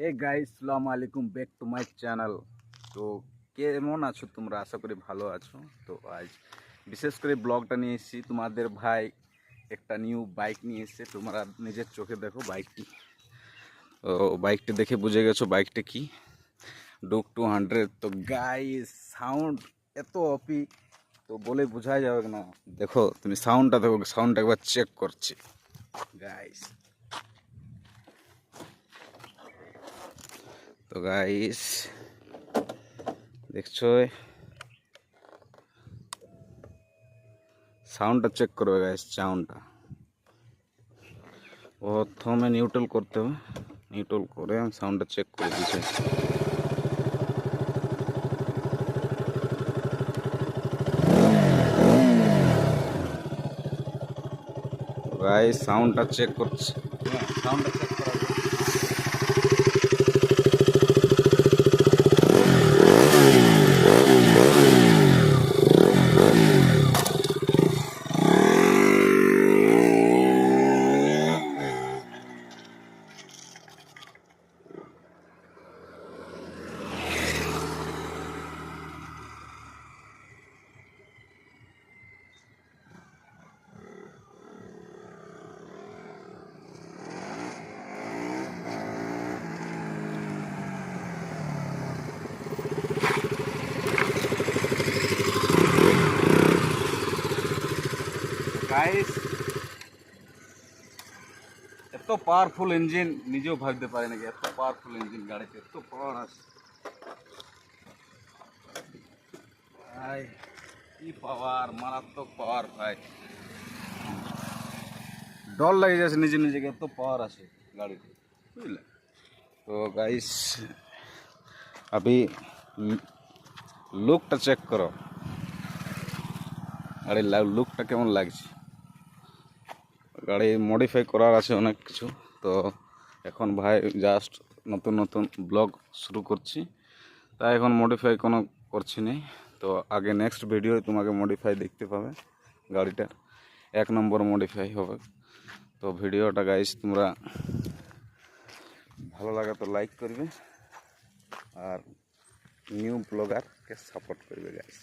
Hey guys সালাম আলাইকুম back to my channel তো কেমন আছো তোমরা? আশা করি ভালো আছো। তো আজ বিশেষ করে ব্লগটা নিয়ে এসেছি। তোমাদের ভাই একটা নিউ বাইক নিয়ে এসেছে। তোমরা নিজের চোখে দেখো বাইকটি তো বাইকটি দেখে বুঝে গেছো বাইকটা কি? ডুক টু হান্ড্রেড তো গাইস সাউন্ড এত অপি তো বলে বোঝা যাবে না। দেখো, তুমি সাউন্ডটা দেখো সাউন্ডটা একবার চেক করছি। গাইস তো গাইস দেখছ? সাউন্ডটা চেক করবে গাইস সাউন্ডটা প্রথমে নিউট্রাল করতে হবে। নিউট্রাল করে আমি সাউন্ডটা চেক করে দিচ্ছি। গাইস সাউন্ডটা চেক করছি। সাউন্ডটা চেক গাইস এত পাওয়ারফুল ইঞ্জিন নিজেও ভাবতে পারি নাকি এত পাওয়ারফুল ইঞ্জিন গাড়িতে, এত পাওয়ার আছে। ভাই, কি পাওয়ার মারাত্মক পাওয়ার ভাই। ডর লাগে যাচ্ছে, নিজে নিজেকে এত পাওয়ার আছে গাড়িতে, বুঝলে? তো গাইস अभी লুকটা চেক করো। গাড়ির লুকটা কেমন লাগছে? গাড়ি মডিফাই করার আছে অনেক কিছু। তো এখন ভাই জাস্ট নতুন নতুন ব্লগ শুরু করছি। তাই এখন মডিফাই কোনো করছি না তো আগে নেক্সট ভিডিও তোমাকে মডিফাই দেখতে পাবে গাড়িটার এক নম্বর মডিফাই হবে। তো ভিডিওটা গাইস তোমরা ভালো লাগে তো লাইক করবে। আর নিউ ব্লগারকে সাপোর্ট করবে গাইস